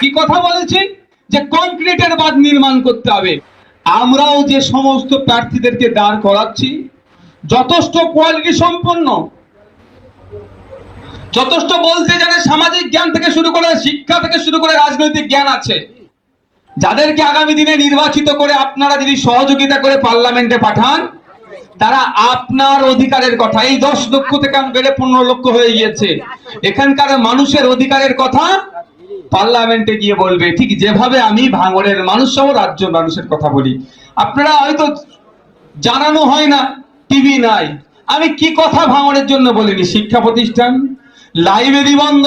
কি কথা বলেছি? যে কংক্রিটের বাঁধ নির্মাণ করতে হবে। আমরাও যে সমস্ত প্রার্থীদেরকে দাঁড় করাচ্ছি, যথেষ্ট কোয়ালিটি সম্পন্ন। যথেষ্ট বলতে জানে সামাজিক জ্ঞান থেকে শুরু করে শিক্ষা থেকে শুরু করে রাজনৈতিক জ্ঞান আছে, যাদেরকে আগামী দিনে নির্বাচিত করে আপনারা যদি সহযোগিতা করে পার্লামেন্টে পাঠান, তারা আপনার অধিকারের কথা, এই দশ লক্ষ থেকে বেড়ে পনেরো লক্ষ হয়ে গিয়েছে। এখানকার মানুষের অধিকারের কথা পার্লামেন্টে গিয়ে বলবে, ঠিক যেভাবে আমি ভাঙড়ের মানুষ সহ রাজ্য মানুষের কথা বলি। আপনারা হয়তো জানানো হয় না, টিভি নাই। আমি কি কথা ভাঙড়ের জন্য বলিনি? শিক্ষা প্রতিষ্ঠান, লাইব্রেরি বন্ধ,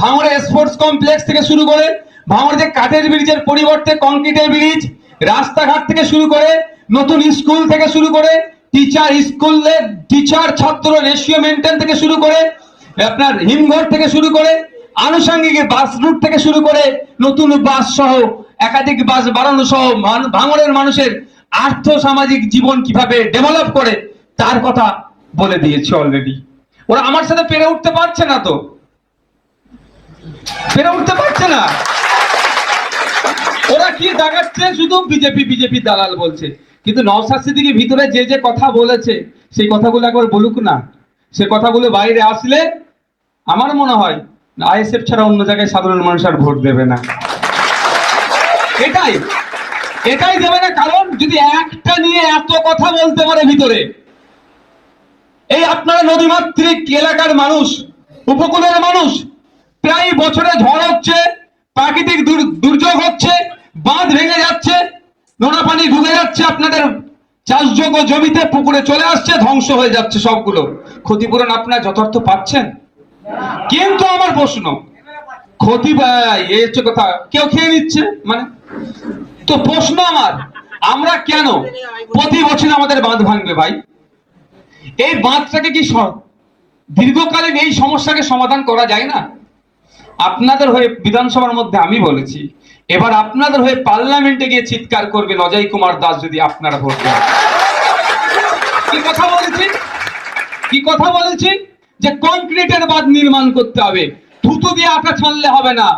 ভাঙড়ে স্পোর্টস কমপ্লেক্স থেকে শুরু করে, ভাঙড় যে কাঠের ব্রিজের পরিবর্তে কংক্রিটের ব্রিজ, রাস্তাঘাট থেকে শুরু করে, নতুন স্কুল থেকে শুরু করে টিচার স্কুলে টিচার ছাত্র রেশিও মেনটেন থেকে শুরু করে, আপনার হিমঘর থেকে শুরু করে আনুষঙ্গিক বাস রুট থেকে শুরু করে নতুন বাস সহ, একাধিক বাস বাড়ানো সহ ভাঙড়ের মানুষের আর্থ সামাজিক জীবন কীভাবে ডেভেলপ করে, তার কথা বলে দিয়েছে অলরেডি ওরা আমার সাথে পেরে উঠতে পারছে না তো। পেরে উঠতে পারছে না। ওরা কি দেখাচ্ছে শুধু বিজেপি বিজেপি দালাল বলছে। কিন্তু নওসাদ সিদ্দিকী ভিতরে যে যে কথা বলেছে, সেই কথাগুলো একবার বলুক না। সে কথাগুলো বাইরে আসলে আমার মনে হয় আইএসএফ ছাড়া অন্য জায়গায় সাধারণ মানুষ আর ভোট দেবে না। এটাই। এটাই দেবে না, কারণ যদি একটা নিয়ে এত কথা বলতে পারে ভিতরে, এই আপনারা নদীমাতৃক এলাকার মানুষ, উপকূলের মানুষ, প্রায় বছরে ঝড় হচ্ছে, প্রাকৃতিক দুর- দুর্যোগ হচ্ছে, বাঁধ ভেঙে যাচ্ছে, নোনা পানি ঢুকে যাচ্ছে, আপনাদের চাষযোগ্য জমিতে পুকুরে চলে আসছে, ধ্বংস হয়ে যাচ্ছে সবগুলো। ক্ষতিপূরণ আপনারা যথার্থ পাচ্ছেন? কিন্তু আমার প্রশ্ন, ক্ষতি এই হচ্ছে কথা, কেউ খেয়ে নিচ্ছে? মানে তো প্রশ্ন আমার, আমরা কেন প্রতি বছর আমাদের বাঁধ ভাঙবে ভাই? এই বাঁধটাকে কি দীর্ঘকালীন এই সমস্যাকে সমাধান করা যায় না? আপনাদের হয়ে বিধানসভার মধ্যে আমি বলেছি, এবার আপনাদের হয়ে পার্লামেন্টে গিয়ে চিৎকার করবেন অজয় কুমার দাস যদি আপনারা ভোট দেন। কি কথা বলেছি? কি কথা বলেছি? যে কংক্রিটের বাঁধ নির্মাণ করতে হবে। থুতু দিয়ে আটা ছাড়লে হবে না।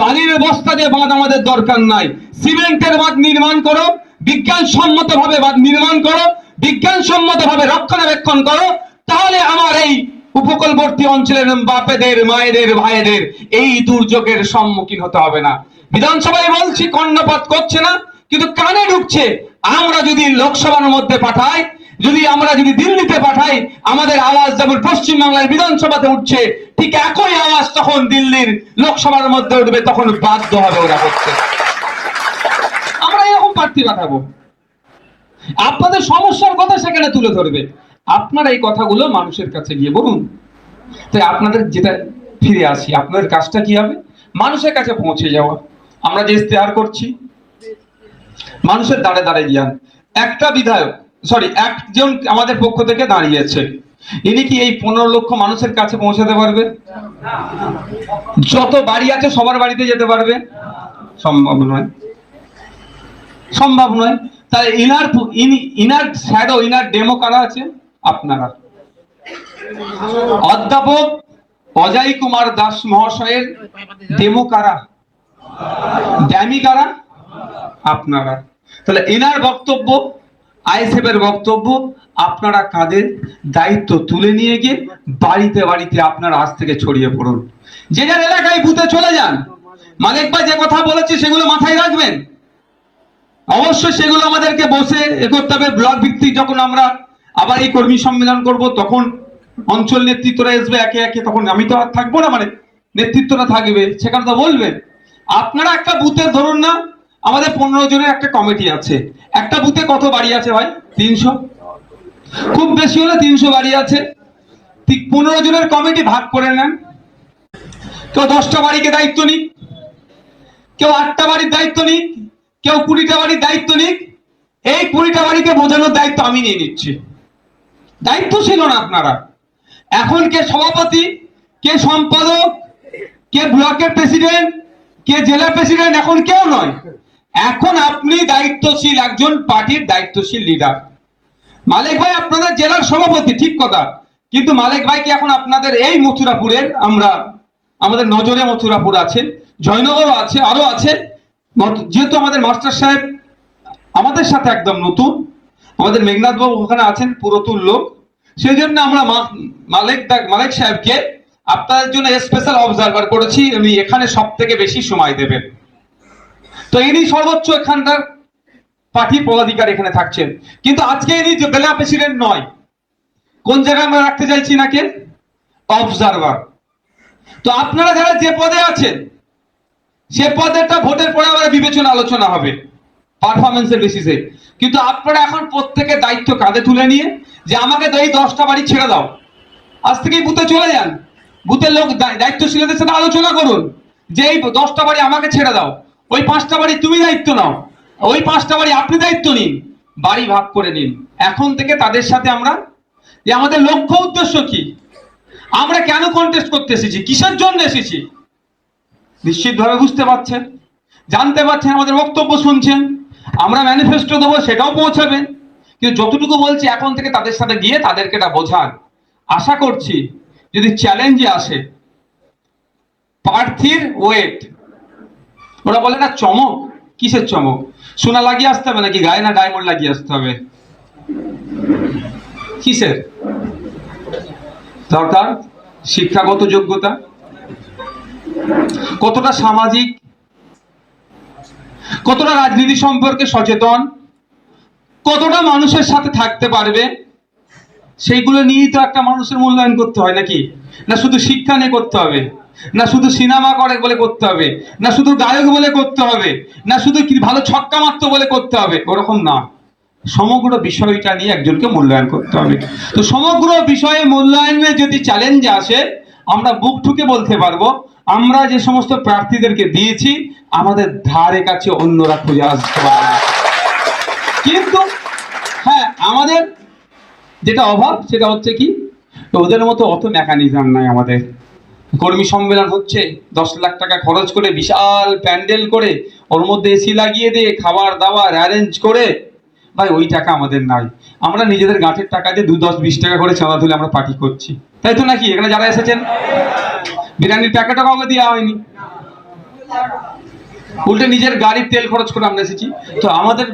বালির বস্তা দিয়ে বাঁধ আমাদের দরকার নাই। সিমেন্টের বাঁধ নির্মাণ করো বিজ্ঞানসম্মত ভাবে বাঁধ নির্মাণ করো বিজ্ঞানসম্মত ভাবে রক্ষণাবেক্ষণ করো, তাহলে আমার এই উপকূলবর্তী অঞ্চলের বাপেদের, মায়েদের, ভাইদের এই দুর্যোগের সম্মুখীন হতে হবে না। বিধানসভায় বলছি, কর্ণপাত করছে না, কিন্তু কানে ঢুকছে, আমরা যদি লোকসভার মধ্যে পাঠাই যদি আমরা যদি দিল্লিতে পাঠাই, আমাদের আওয়াজ যেমন পশ্চিম বাংলার বিধানসভাতে উঠছে, ঠিক একই আওয়াজ তখন দিল্লির লোকসভার মধ্যে উঠবে, তখন বাধ্য হবে ওরা করতে। আমরা এরকম প্রার্থী পাঠাবো। আপনাদের সমস্যার কথা সেখানে তুলে ধরবে। আপনারা এই কথাগুলো মানুষের কাছে গিয়ে বলুন। তাই আপনাদের যেটা ফিরে আসি, আপনাদের কাজটা কি হবে? মানুষের কাছে পৌঁছে যাওয়া। আমরা যে ইস্তেহার করছি, মানুষের দাঁড়ে দাঁড়ে যান। একটা বিধায়ক সরি একজন আমাদের পক্ষ থেকে দাঁড়িয়েছে। ইনি কি এই পনেরো লক্ষ মানুষের কাছে পৌঁছাতে পারবে? যত বাড়ি আছে সবার বাড়িতে যেতে পারবে? সম্ভব নয়। সম্ভব নয়। তাহলে inner inner shadow inner demo কারা আছে? আপনারা। অধ্যাপক অজয় কুমার দাস মহাশয়ের ডেমো কারা? ড্যামি কারা? আপনারা। তাহলে এনার বক্তব্য আইএসএফ এর বক্তব্য, আপনারা কাদের দায়িত্ব তুলে নিয়ে গিয়ে বাড়িতে বাড়িতে আপনার আজ থেকে ছড়িয়ে পড়ুন। যে যার এলাকায় বুথে চলে যান, মালিক ভাই যে কথা বলেছে সেগুলো মাথায় রাখবেন। অবশ্যই সেগুলো আমাদেরকে বসে এ করতে হবে। ব্লক ভিত্তিক যখন আমরা আবার এই কর্মী সম্মেলন করব, তখন অঞ্চল নেতৃত্বরা আসবে একে একে, তখন আমি তো আর থাকব না মানে নেতৃত্বরা থাকবে, সেখানে তো বলবেন আপনারা একটা বুথের ধরুন না আমাদের পনেরো জনের একটা কমিটি আছে। একটা বুথে কত বাড়ি আছে ভাই? তিনশো? খুব বেশি হলে তিনশো বাড়ি আছে। পনেরো জনের কমিটি ভাগ করে নেন। কেউ দশটা বাড়িকে দায়িত্ব নিক। কেউ আটটা বাড়ির দায়িত্ব নিক। কেউ কুড়িটা বাড়ির দায়িত্ব নিক। এই কুড়িটা বাড়িকে বোঝানোর দায়িত্ব আমি নিয়ে নিচ্ছি। দায়িত্ব ছিল না আপনারা। এখন কে সভাপতি, কে সম্পাদক, কে ব্লকের প্রেসিডেন্ট কে জেলা প্রেসিডেন্ট এখন কেউ নয়। এখন আপনি দায়িত্বশীল, একজন পার্টির দায়িত্বশীল লিডার মালিক ভাই আপনাদের জেলার সভাপতি, ঠিক কথা। কিন্তু মালিক ভাই কি এখন আপনাদের এই মথুরাপুরের আমরা, আমাদের নজরে মথুরাপুর আছে, জয়নগরও আছে আরও আছে। যেহেতু আমাদের মাস্টার সাহেব আমাদের সাথে একদম নতুন, আমাদের মেঘনাথ বাবু ওখানে আছেন, পুরাতন লোক। সেই জন্য আমরা মালিক মালিক সাহেবকে আপনাদের জন্য স্পেশাল অবজারভার করেছি। আমি এখানে সব থেকে বেশি সময় দেবেন। তো ইনি সর্বোচ্চ এখানকার পার্টি পদাধিকার এখানে থাকছেন। কিন্তু আজকে ইনি বেলা প্রেসিডেন্ট নয়, কোন জায়গায় আমরা রাখতে চাইছি নাকে অবজারভার তো আপনারা যারা যে পদে আছেন, সে পদেরটা ভোটের পরে আবার বিবেচনা আলোচনা হবে পারফরমেন্সের বেসিসে কিন্তু আপনারা এখন প্রত্যেকের দায়িত্ব কাঁধে তুলে নিয়ে যে আমাকে এই দশটা বাড়ি ছেড়ে দাও। আজ থেকেই বুথে চলে যান। বুথের লোক দায়- দায়িত্বশীলদের সাথে আলোচনা করুন যে এই দশটা বাড়ি আমাকে ছেড়ে দাও। ওই পাঁচটা বাড়ি তুমি দায়িত্ব নাও। ওই পাঁচটা বাড়ি আপনি দায়িত্ব নিন, বাড়ি ভাগ করে নিন। এখন থেকে তাদের সাথে আমরা, যে আমাদের লক্ষ্য উদ্দেশ্য কি? আমরা কেন কন্টেস্ট করতে এসেছি? কিসের জন্য এসেছি? নিশ্চিতভাবে বুঝতে পারছেন, জানতে পারছেন, আমাদের বক্তব্য শুনছেন। আমরা ম্যানিফেস্টো দেবো, সেটাও পৌঁছাবেন। কিন্তু যতটুকু বলছি, এখন থেকে তাদের সাথে গিয়ে তাদেরকে এটা বোঝান আশা করছি, যদি চ্যালেঞ্জে আসে, প্রার্থীর ওয়েট ওরা বলে, না, চমক? কিসের চমক? সোনা লাগিয়ে আসতে হবে নাকি গায়ে, না ডায়মন্ড লাগিয়ে আসতে হবে? কিসের? দরকার শিক্ষাগত যোগ্যতা? কতটা সামাজিক? কতটা রাজনীতি সম্পর্কে সচেতন? কতটা মানুষের সাথে থাকতে পারবে? সেইগুলো নিয়েই তো একটা মানুষের মূল্যায়ন করতে হয় নাকি? না, শুধু শিক্ষা নিয়ে করতে হবে? না শুধু সিনেমা করে বলে করতে হবে, না শুধু গায়ক বলে করতে হবে, না শুধু ভালো ছক্কা মারতো বলে করতে হবে, ওরকম না। সমগ্র বিষয়টা নিয়ে একজনকে মূল্যায়ন করতে হবে। তো সমগ্র বিষয়ে মূল্যায়নে যদি চ্যালেঞ্জ আসে, আমরা বুক ঠুকে বলতে পারব, আমরা যে সমস্ত প্রার্থীদেরকে দিয়েছি, আমাদের ধারে কাছে অন্যরা খুঁজে আসতে পারবে না। কিন্তু হ্যাঁ আমাদের যেটা অভাব, সেটা হচ্ছে কি, ওদের মতো অত মেকানিজম নাই আমাদের। কর্মী সম্মেলন হচ্ছে, দশ লাখ টাকা খরচ করে বিশাল প্যান্ডেল করে, ওর মধ্যে এসি লাগিয়ে দিয়ে খাবার দাবার অ্যারেঞ্জ করে। ভাই, ওই টাকা আমাদের নাই। আমরা নিজেদের গাঁটের টাকা দিয়ে দু দশ বিশ টাকা করে চাঁদা তুলে আমরা পার্টি করছি। তাই তো নাকি? এখানে যারা এসেছেন, বিরিয়ানির টাকাটা আমাকে দেওয়া হয়নি। উল্টে নিজের গাড়ির তেল খরচ করে আমরা এসেছি। তো আমাদের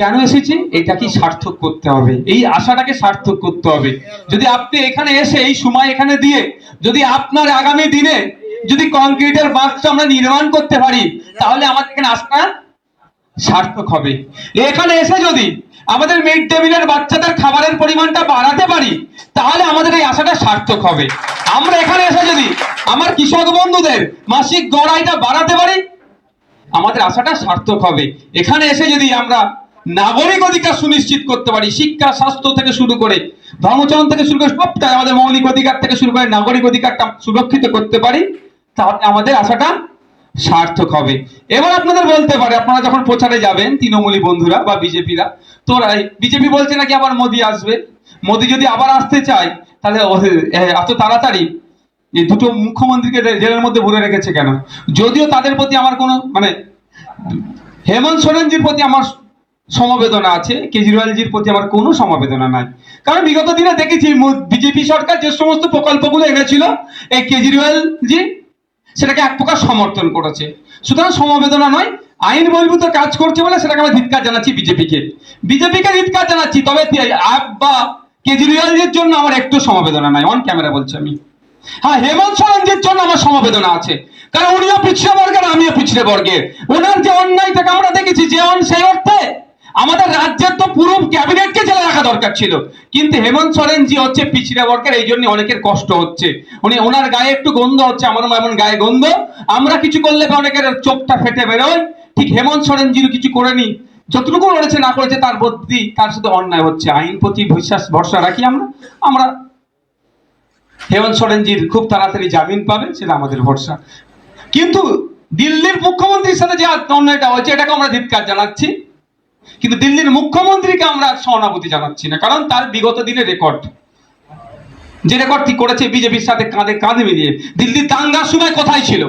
কেন এসেছি? এটা কি সার্থক করতে হবে? এই আশাটাকে সার্থক করতে হবে। যদি আপনি এখানে এসে এই সময় এখানে দিয়ে, যদি আপনার আগামী দিনে যদি কংক্রিটের বাঁধটা আমরা নির্মাণ করতে পারি, তাহলে আমাদের এখানে আসা সার্থক হবে। এখানে এসে যদি আমাদের মিড ডে মিলের বাচ্চাদের খাবারের পরিমাণটা বাড়াতে পারি, তাহলে আমাদের এই আশাটা সার্থক হবে। আমরা এখানে এসে যদি আমার কৃষক বন্ধুদের মাসিক গড়াইটা বাড়াতে পারি আমাদের আশাটা সার্থক হবে। এখানে এসে যদি আমরা নাগরিক অধিকার সুনিশ্চিত করতে পারি, শিক্ষা, স্বাস্থ্য থেকে শুরু করে ধর্মচরণ থেকে শুরু করে সবটাই, আমাদের মৌলিক অধিকার থেকে শুরু করে নাগরিক অধিকারটা সুরক্ষিত করতে পারি, তাহলে আমাদের আশাটা সার্থক হবে। এবার আপনাদের বলতে পারে, আপনারা যখন প্রচারে যাবেন, তৃণমূলী বন্ধুরা বা বিজেপিরা তোরা বিজেপি বলছে নাকি আবার মোদি আসবে? মোদি যদি আবার আসতে চায়, তাহলে এত তাড়াতাড়ি দুটো মুখ্যমন্ত্রীকে জেলের মধ্যে ভরে রেখেছে কেন? যদিও তাদের প্রতি আমার কোনো মানে হেমন্ত সোরেনজির প্রতি আমার সমবেদনা আছে, কেজরিওয়ালজির প্রতি আমার কোনো সমবেদনা নাই। কারণ বিগত দিনে দেখেছি বিজেপি সরকার যে সমস্ত প্রকল্পগুলো এনেছিল, এই কেজরিওয়ালজি সেটাকে এক প্রকার সমর্থন করেছে। সুতরাং সমবেদনা নয়, আইন বহির্ভূত কাজ করছে বলে সেটাকে আমরা ধিৎকার জানাচ্ছি বিজেপিকে। বিজেপিকে ধিৎকার জানাচ্ছি, তবে আপ বা কেজরিওয়ালজির জন্য আমার একটু সমবেদনা নাই। অন ক্যামেরা বলছি আমি। হ্যাঁ হেমন্ত সোরেনজির জন্য আমার সমবেদনা আছে। কারণ উনিও পিছিয়ে বর্গের, আমিও পিছিয়ে বর্গের। ওনার যে অন্যায়টাকে আমরা দেখেছি, যে অন, সেই অর্থে আমাদের রাজ্যের তো পুরো ক্যাবিনেটকে জেলে রাখা দরকার ছিল। কিন্তু হেমন্ত সোরেনজি হচ্ছে পিছিয়ে বর্গের, এই জন্য অনেকের কষ্ট হচ্ছে। উনি ওনার গায়ে একটু গন্ধ হচ্ছে আমার এমন গায়ে গন্ধ। আমরা কিছু করলে অনেকের চোখটা ফেটে বেরোয়। ঠিক হেমন্ত সোরেনজিরও কিছু করেনি। যতটুকু করেছে, না করেছে, তার প্রতি, তার সাথে অন্যায় হচ্ছে। আইন প্রতি বিশ্বাস, ভরসা রাখি আমরা। আমরা হেমন্ত সোরেনজির খুব তাড়াতাড়ি জামিন পাবে, সেটা আমাদের ভরসা। কিন্তু দিল্লির মুখ্যমন্ত্রীর সাথে যে অন্যায়টা হয়েছে, এটাকে আমরা ধিৎকার জানাচ্ছি। কিন্তু দিল্লির মুখ্যমন্ত্রীকে আমরা সহানুভূতি জানাচ্ছি না, কারণ তার বিগত দিনের রেকর্ড। যে রেকর্ড ঠিক করেছে, বিজেপির সাথে কাঁধে কাঁধে মিলিয়ে। দিল্লির দাঙ্গার সময় কোথায় ছিল?